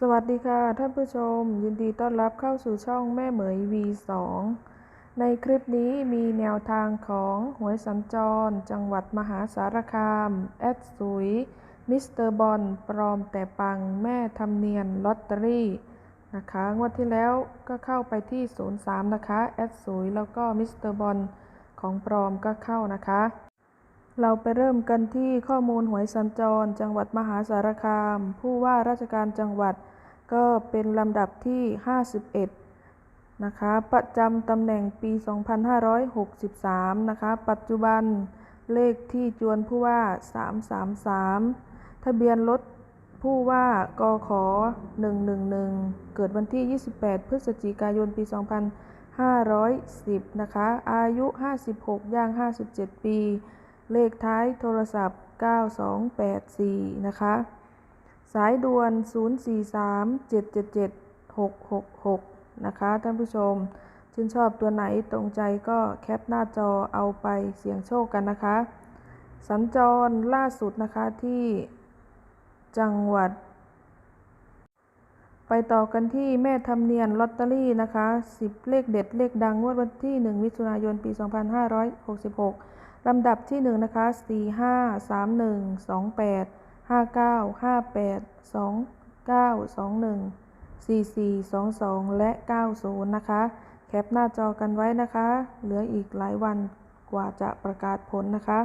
สวัสดีค่ะ ท่านผู้ชม ยินดีต้อนรับเข้าสู่ช่องแม่เหมย V2 ในคลิปนี้มีแนวทางของหวยสัญจร จังหวัดมหาสารคาม แอดสุย มิสเตอร์บอลปลอมแต่ปังแม่ทำเนียนลอตเตอรี่นะคะงวดที่แล้วก็เข้าไปที่ 03 นะคะ แอดสุยแล้วก็มิสเตอร์บอลของปลอมก็เข้านะคะ เราไปเริ่มกันที่ข้อมูลหวยสัญจร จังหวัดมหาสารคาม ผู้ว่าราชการจังหวัด ก็เป็นลำดับที่ 51 นะคะ ประจำตำแหน่งปี 2563 นะคะ ปัจจุบันเลขที่จวนผู้ว่า 333 ทะเบียนรถผู้ว่ากข111 เกิดวันที่ 28 พฤศจิกายน ปี 2510 นะคะ อายุ 56 ย่าง 57 ปี เลขท้ายโทรศัพท์ 9284 นะคะ สายด่วน 043 777 666 นะคะ ท่านผู้ชม ชื่นชอบตัวไหนตรงใจก็แคปหน้าจอเอาไปเสี่ยงโชคกันนะคะ สัญจรล่าสุดนะคะที่จังหวัด ไปต่อกันที่แม่ทำเนียนลอตเตอรี่นะคะ 10 เลขเด็ดเลขดังงวดวันที่ 1 มิถุนายน ปี 2566 ลำดับที่1นะคะ4 5 3 1 2 8 5 9 5 8 2 9 2 1 4 4 2 2 และ 90 นะคะ แคปหน้าจอกันไว้นะคะ เหลืออีกหลายวันกว่าจะประกาศผลนะคะ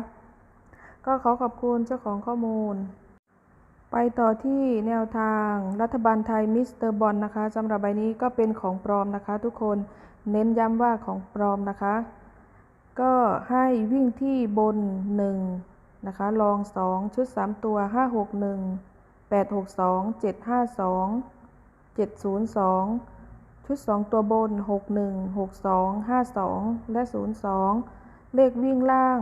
ก็ขอขอบคุณเจ้าของข้อมูล ไปต่อที่แนวทางรัฐบาลไทยมิสเตอร์บอลนะคะสำหรับใบนี้ก็เป็นของปลอมนะคะ ทุกคนเน้นย้ำว่าของปลอมนะคะ ก็ให้วิ่งที่บน 1 นะคะ ลอง 2 ชุด 3 ตัว 5 6 1 8 6 2 7 5 2 7 0 2 ชุด 2 ตัวบน 6 1 6 2 5 2 และ 0 2 เลขวิ่งล่าง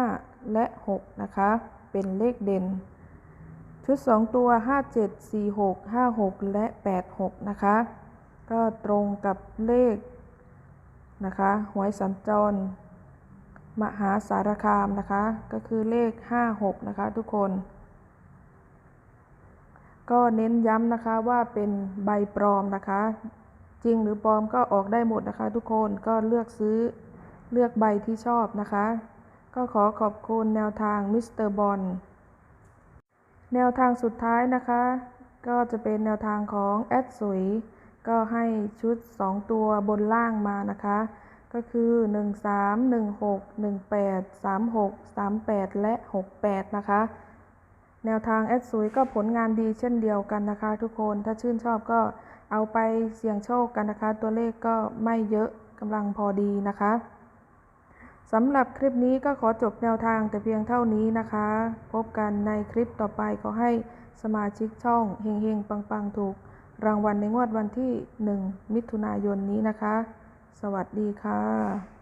5 และ 6 นะคะ เป็นเลขเด่น ชุด 2 ตัว 5 7 4 6 5 6 และ 8 6 นะคะ ก็ตรงกับเลขนะคะหวยสัญจร มหาสารคามนะคะ ก็คือเลข 56 นะคะทุกคน ก็เน้นย้ำนะคะว่าเป็นใบปลอมนะคะ จริงหรือปลอมก็ออกได้หมดนะคะ ทุกคนก็เลือกซื้อเลือกใบที่ชอบนะคะ ก็ขอขอบคุณแนวทางมิสเตอร์บอลแนวทางสุดท้ายนะคะ ก็จะเป็นแนวทางของแอดสุย ก็ให้ชุด 2 ตัวบนล่างมานะคะ ก็คือ 1 3 1 6 1 8 3 6 3 8 และ 68 นะคะ แนวทางแอดสุยก็ผลงานดีเช่นเดียวกันนะคะ ทุกคน ถ้าชื่นชอบก็เอาไปเสี่ยงโชคกันนะคะ ตัวเลขก็ไม่เยอะกำลังพอดีนะคะสำหรับคลิปนี้ก็ขอจบแนวทางแต่เพียงเท่านี้นะคะ พบกันในคลิปต่อไปขอให้สมาชิกช่องเฮงๆ ปังๆ ถูก รางวัลในงวดวันที่ 1 มิถุนายนนี้นะคะ สวัสดีค่ะ